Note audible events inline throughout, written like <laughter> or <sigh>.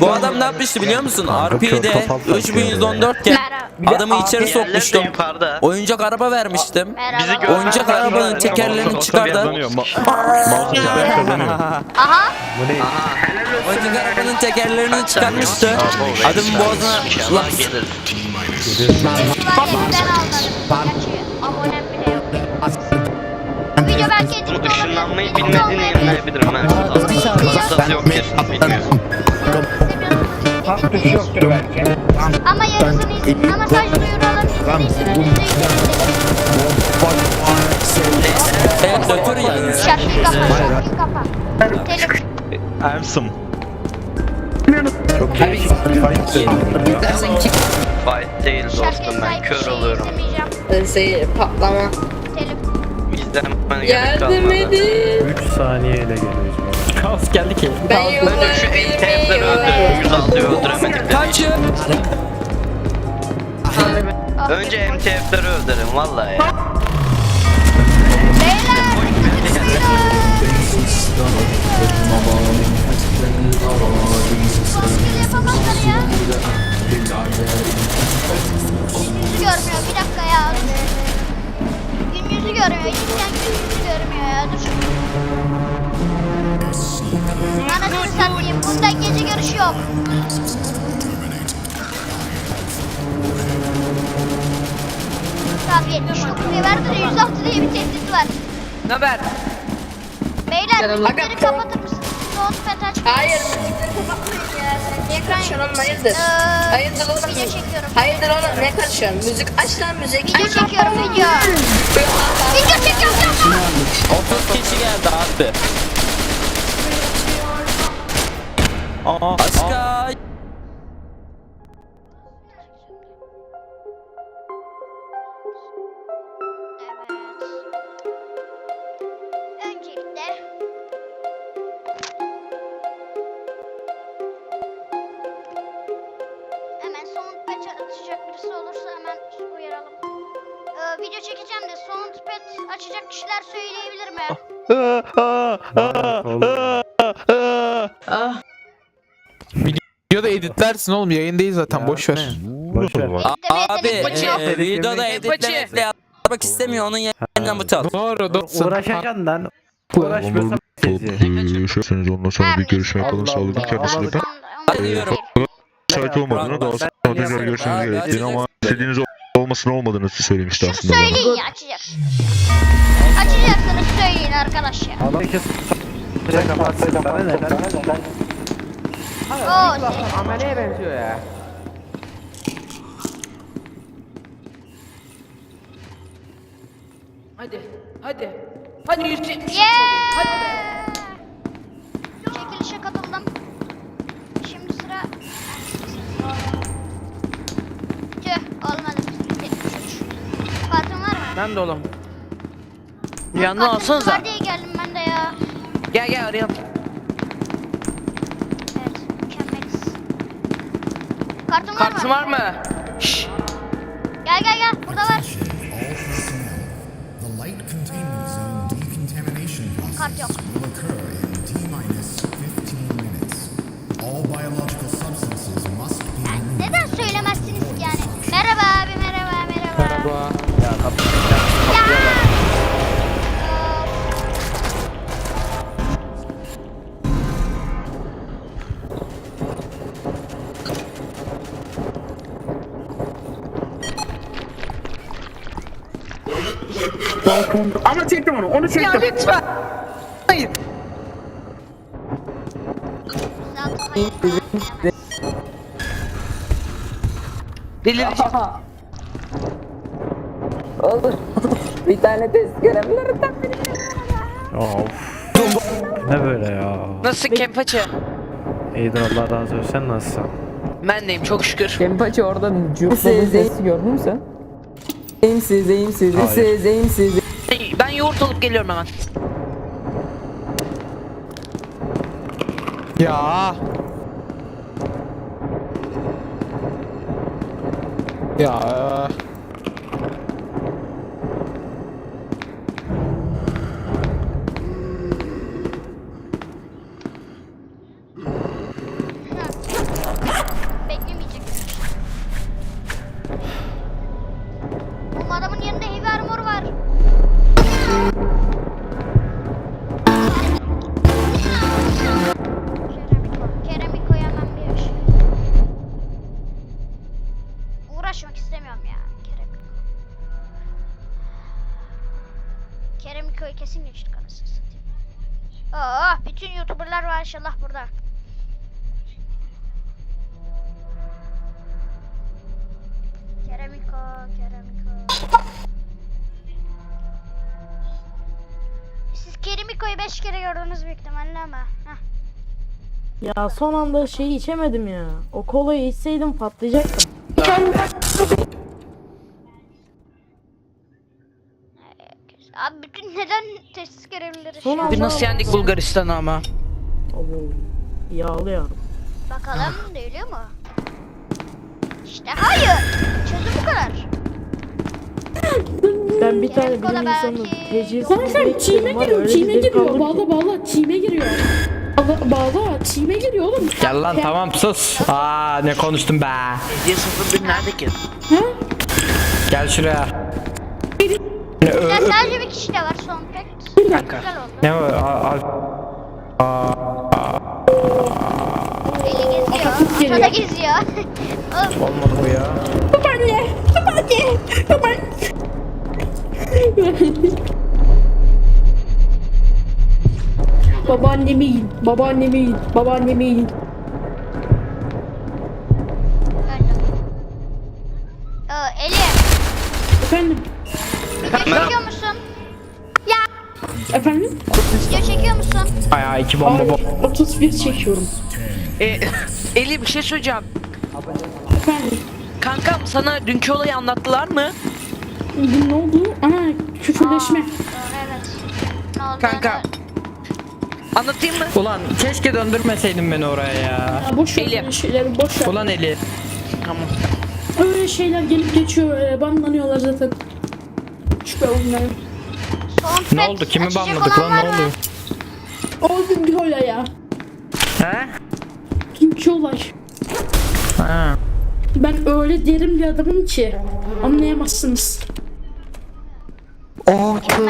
Bu adam ne yapmıştı biliyor musun? RP'de 3114 iken adamı içeri sokmuştum. Oyuncak araba vermiştim. Bizi Oyuncak arabanın tekerlerini çıkardı. Aha. Oyuncak arabanın tekerlerini çıkarmıştı. Adamın boğazına almadım. Gerçi abonem bile yok. Video belki editli olabilir. editli olmayabilir. inanabilirim ben. Masası yok kesin bilmiyorum. Ama yarısını izleyin. Ama sadece yüz Evet dökür yani. Şarkıyı kapa, şarkıyı kapa. Ersim. Fight değil dostum ben kör şey oluyorum. Şey patlama. İzlemem gerek Yardım kalmadı. edin. 3 saniyeyle geliyoruz. Kaos geldi ki. Ben yolları şu MTF'leri öldürelim. 106'yı öldüremedik. Kaçın. Ah, Önce MTF'leri öldürelim vallahi ya. Görmüyor. Bir dakika ya. Gün yüzü görmüyor. Cidden gün yüzü görmüyor ya. Dur. Anasını satayım. Bunda gece görüşü yok. Tamam 79 diye verdi de 106 diye bir tehdit var. Ne haber? Beyler müzikleri kapatır mısınız? Notepad aç. Hayır müzikleri kapatmayın ya. Sen niye karışıyorsun oğlum hayırdır? Ee, Hayırdır oğlum? Video çekiyorum. Hayırdır oğlum ne karışıyorsun? Müzik aç lan müzik. Video çekiyorum video. Video çekiyorum yapma. 30 kişi geldi abi. Aşka. Evet. Öncelikle hemen soundpad açacak birisi olursa hemen uyaralım. Ee, video çekeceğim de soundpad açacak kişiler söyleyebilir mi? Ah. Videoda editlersin oğlum yayındayız zaten boş ver. Boş ver. Editlemeye Abi yok. e, videoda editlemekle yapmak istemiyor. Onun yayından bu tal. Doğru doğru. Uğraşacaksın lan. Uğraşmıyorsan Görüşürseniz ondan sonra bir görüşme yapalım sağlıklı diyorum. Müsait olmadığını daha sonra tekrar görüşmeniz gerektiğini ama istediğiniz olmasını olmadığını söylemişti Şunu aslında bana. söyleyin ya açacak. Açacaksanız söyleyin arkadaş ya. Allah ikisi kapatsın. Bana ne? Şey. Ameleye benziyor ya. Hadi, hadi. Hadi yüzü. Yeah! Çekilişe katıldım. Şimdi sıra... Tüh olmadı. 73. Kartın var mı? Ben de oğlum. Lan Yanına kartım alsanıza. Var diye geldim ben de ya. Gel gel arayalım. Kartın var Kartın mı? var mı? Şşş. Gel gel gel burada var. The light containment zone decontamination Kart process yok. Ama çektim onu onu Ya çektim. lütfen. Hayır. Delireceğim. Olur. bir tane test görevlileri tak. Of. Ne böyle ya? Nasıl kempaçı? İyidir Allah razı olsun. Sen nasılsın? Ben deyim çok şükür. Kempaçı oradan cürtladı sesi gördün mü sen? Eğimsiz, eğimsiz, Hayır. eğimsiz, eğimsiz. Ben yoğurt alıp geliyorum hemen. Ya. Ya. kesin geçtik anasını satayım. Oh, bütün youtuberlar var inşallah burada. Keramiko, Keramiko. Siz Keramiko'yu 5 kere gördünüz büyük ihtimalle ama. Heh. Ya son anda şeyi içemedim ya. O kolayı içseydim patlayacaktım. Neden tesis görevlileri Son anda- Bir nasıl yendik Bulgaristan'ı ama. Oo, yağlı ya. Bakalım değiliyor mu? İşte hayır. Çözüm bu kadar. Ben bir tane Kerem Kola bilim insanı belki- Komiserim çiğme giriyor, çiğme giriyor. Bağla bağla, çiğme giriyor. Bağla, bağla, çiğme giriyor oğlum. Gel lan tamam sus. Aa ne konuştum be. Hediye 01 nerede ki? Gel şuraya. Ya sadece bir kişi de var son pek. Güzel oldu. Ne var? Aa, Eli geziyor. Aşağıda geziyor. <laughs> Olmadı bu ya. Babaanne, babaanne, babaanne. Babaannemi yiyin, babaannemi yiyin, babaannemi yiyin. öldüm. Ee, Eli. Efendim, Çekiyor musun? efendim? Video çekiyor musun? Ay ay iki bomba Hayır, bomba. 31 çekiyorum. E, Eli bir şey söyleyeceğim. Efendim, Kankam sana dünkü olayı anlattılar mı? bugün ne oldu? Aha, küfürleşme. Evet. Ne oldu? Kanka. Anlatayım mı? Ulan keşke döndürmeseydin beni oraya ya. Ya boş ver öyle şeyleri, boş ver. Ulan Eli. Tamam. Öyle şeyler gelip geçiyor, e, banlanıyorlar zaten. Son Ne oldu? Kimi banladık lan ne mı? oldu? O bir olay ya. He? Dünkü olay. Ha. Ben öyle derin bir adamım ki anlayamazsınız.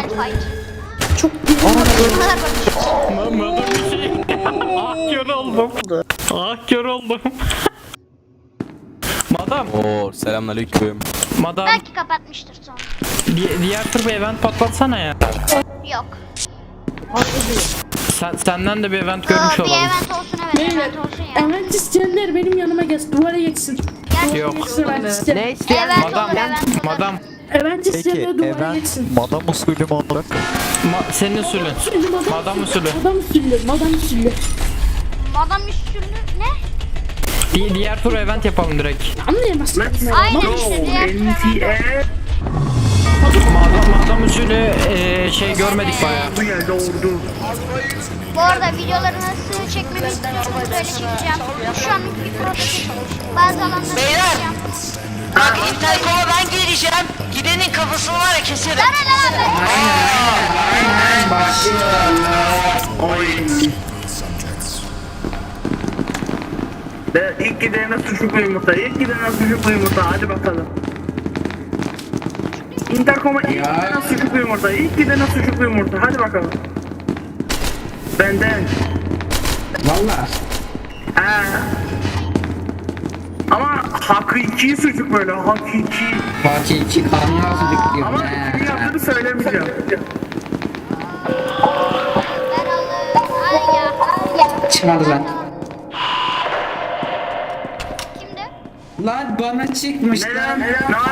Fight. Çok derin Bunlar bak. ah kör oldum. Ah kör oldum. <laughs> Madam, Oo selamünaleyküm. madam Belki kapatmıştır sonra. Di- diğer tür bir event patlatsana ya. Yok. Sen, senden de bir event Aa, görmüş bir olalım. event olsun evet. Beyler, Event olsun ya. event isteyenler benim yanıma gelsin, duvara geçsin. Gerçekten Yok. Event isteyen. Ne Event Madam, olur event olur. madam, Event isteyenler duvara geçsin. madam usulü mü olarak? ma- senin usulün. Usulü, Madam usulü. Madam usulü, madam usulü. Madam üstünü ne? Di- diğer tur event yapalım direkt. Anlayamazsınız. Aynen işte diğer event. Madam, madam usulü eee, şey görmedik bayağı. Bu arada videoları nasıl çekmemi istiyorsanız böyle çekeceğim. Şu an bir prototip. Bazı alanları çekeceğim. Bak Intercom'a ben geleceğim. Gidenin kafasını var ya keserim. Lan lan lan. Ve ilk gidene sucuklu yumurta, ilk gidene sucuklu yumurta, hadi bakalım. Intercom'a ilk gidene sucuklu yumurta, ilk gidene sucuklu yumurta, hadi bakalım. Benden. Valla. Ha. Ama hakiki sucuk böyle, hakiki. Hakiki kanlı sucuk Ama kimin yaptığını söylemeyeceğim. Ya. Ya. Çıkmadı lan. Lan bana çıkmış Neden? lan.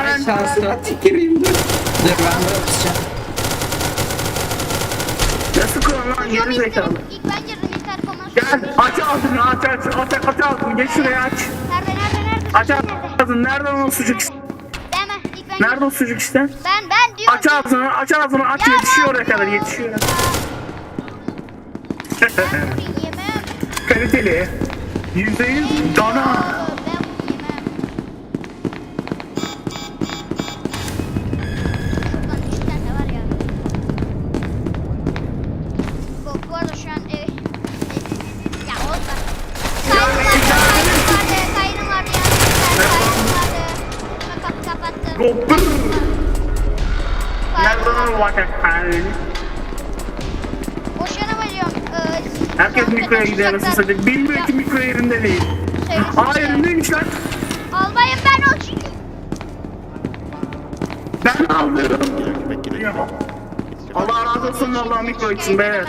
Ay şansıma tüküreyim dur. Dur ben böyle tutacağım. Nasıl kılan lan geri zekalı. İlk ben girdim Intercom'a. Gel aç ağzını aç aç aç aç ağzını geç şuraya aç. Nerede nerede nerede? Aç Nerede? ağzını nereden o sucuk iste? Deme. İlk ben Nerede o sucuk iste? Ben ben diyorum. Aç ağzını aç ağzını aç Ya yetişiyor oraya kadar yetişiyor. <laughs> Kaliteli. Yüzde yüz dana. Boşuna mı diyorum? Ee, Herkes mikroya açacaklar. nasıl satacak. Bilmiyor ki mikro yerinde değil. Söylesin Aa diye. yerindeymiş lan. Albayım ben ol çünkü. Ben aldım. Allah razı olsun Allah mikro için beyler.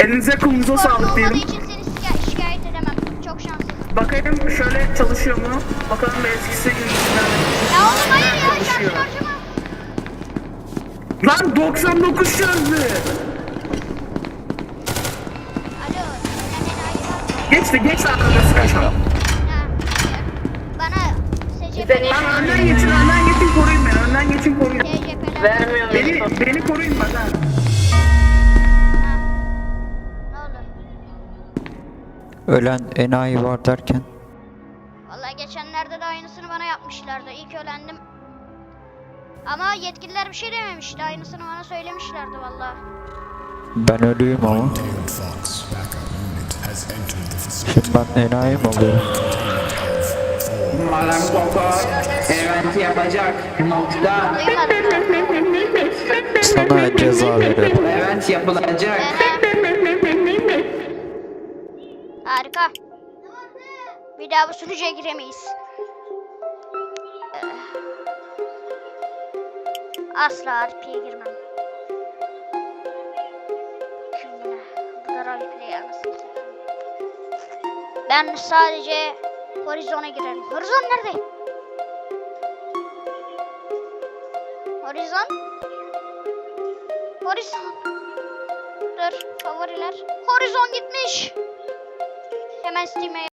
Elinize kolunuza sağlık diyelim. için seni şikay- şikayet edemem. Çok şanslısın. Bakayım şöyle çalışıyor mu? Bakalım eskisi gibi. Ya oğlum hayır ya şarjı harcama. Lan 99 çözdü. Alo. Sen enayi var mı? Geçti geçti arkadaşı kaçma. Ha. Bana SCP'ler. Lan önden geçin önden geçin koruyun beni. Önden geçin koruyun. SCP'ler. Vermiyor. Beni, beni koruyun bak ha. Ölen enayi var derken. Ama yetkililer bir şey dememişti. Aynısını bana söylemişlerdi vallahi. Ben ölüyüm ama. Şimdi ben enayi mi oluyorum? Madem Koko event yapacak. Nokta. Sana ceza veriyorum. Event yapılacak. Harika. Bir daha bu sunucuya giremeyiz. Asla RP'ye girmem. Bu da roleplay anasını. Ben sadece Horizon'a girerim. Horizon nerede? Horizon? Horizon. Dur favoriler. Horizon gitmiş. Hemen Steam'e